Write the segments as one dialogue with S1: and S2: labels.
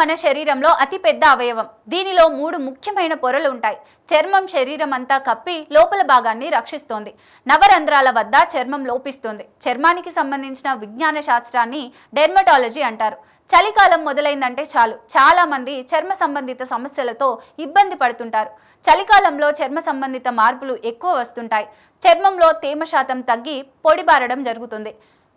S1: మన శరీరంలో అతిపెద్ద అవయవం. దీనిలో మూడు ముఖ్యమైన పొరలు ఉంటాయి. చర్మం శరీరం అంతా కప్పి లోపల భాగాన్ని రక్షిస్తోంది. నవరంధ్రాల వద్ద చర్మం లోపిస్తుంది. చర్మానికి సంబంధించిన విజ్ఞాన శాస్త్రాన్ని డెర్మటాలజీ అంటారు. చలికాలం మొదలైందంటే చాలు. చాలా మంది చర్మ సంబంధిత సమస్యలతో ఇబ్బంది పడుతుంటారు. చలికాలంలో చర్మ సంబంధిత మార్పులు ఎక్కువ వస్తుంటాయి. చర్మంలో తేమ శాతం తగ్గి పొడిబారడం జరుగుతుంది.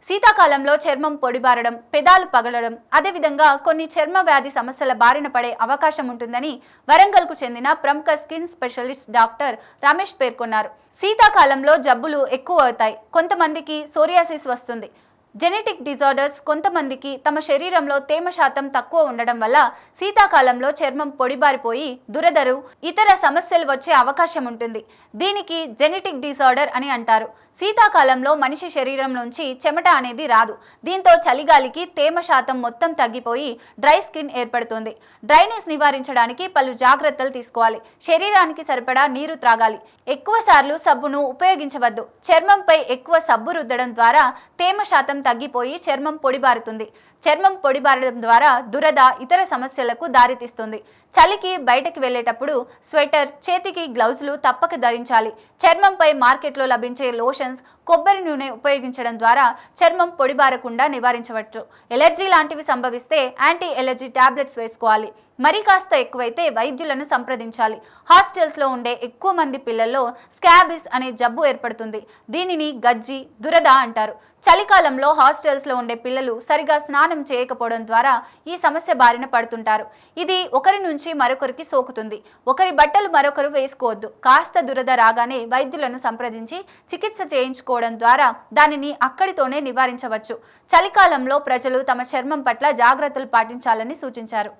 S1: శీతాకాలంలో చర్మం పొడిబారడం పెదాలు పగలడం అదేవిధంగా కొన్ని చర్మ వ్యాధి సమస్యల బారిన పడే అవకాశం ఉంటుందని వరంగల్కు చెందిన ప్రముఖ స్కిన్ స్పెషలిస్ట్ డాక్టర్ రమేష్ పేర్కొన్నారు. శీతాకాలంలో జబ్బులు ఎక్కువ అవుతాయి. కొంతమందికి సోరియాసిస్ వస్తుంది. జెనెటిక్ డిజార్డర్స్ కొంతమందికి తమ శరీరంలో తేమ శాతం తక్కువ ఉండడం వల్ల శీతాకాలంలో చర్మం పొడిబారిపోయి దురదరు ఇతర సమస్యలు వచ్చే అవకాశం ఉంటుంది. దీనికి జెనెటిక్ డిజార్డర్ అని అంటారు. శీతాకాలంలో మనిషి శరీరం నుంచి చెమట అనేది రాదు. దీంతో చలిగాలికి తేమ శాతం మొత్తం తగ్గిపోయి డ్రై స్కిన్ ఏర్పడుతుంది. డ్రైనెస్ నివారించడానికి పలు జాగ్రత్తలు తీసుకోవాలి. శరీరానికి సరిపడా నీరు త్రాగాలి. ఎక్కువ సార్లు సబ్బును ఉపయోగించవద్దు. చర్మంపై ఎక్కువ సబ్బు రుద్దడం ద్వారా తేమ శాతం తగ్గిపోయి చర్మం పొడిబారుతుంది. చర్మం పొడిబారడం ద్వారా దురద ఇతర సమస్యలకు దారితీస్తుంది. చలికి బయటకు వెళ్ళేటప్పుడు స్వెటర్ చేతికి గ్లౌజులు తప్పక ధరించాలి. చర్మంపై మార్కెట్లో లభించే లోషన్ emotions కొబ్బరి నూనె ఉపయోగించడం ద్వారా చర్మం పొడిబారకుండా నివారించవచ్చు. ఎలర్జీ లాంటివి సంభవిస్తే యాంటీ ఎలర్జీ టాబ్లెట్స్ వేసుకోవాలి. మరి కాస్త ఎక్కువైతే వైద్యులను సంప్రదించాలి. హాస్టల్స్లో ఉండే ఎక్కువ మంది పిల్లల్లో స్కాబిస్ అనే జబ్బు ఏర్పడుతుంది. దీనిని గజ్జి దురద అంటారు. చలికాలంలో హాస్టల్స్లో ఉండే పిల్లలు సరిగా స్నానం చేయకపోవడం ద్వారా ఈ సమస్య బారిన పడుతుంటారు. ఇది ఒకరి నుంచి మరొకరికి సోకుతుంది. ఒకరి బట్టలు మరొకరు వేసుకోవద్దు. కాస్త దురద రాగానే వైద్యులను సంప్రదించి చికిత్స చేయించుకోవడం ద్వారా దానిని అక్కడితోనే నివారించవచ్చు. చలికాలంలో ప్రజలు తమ చర్మం పట్ల జాగ్రత్తలు పాటించాలని సూచించారు.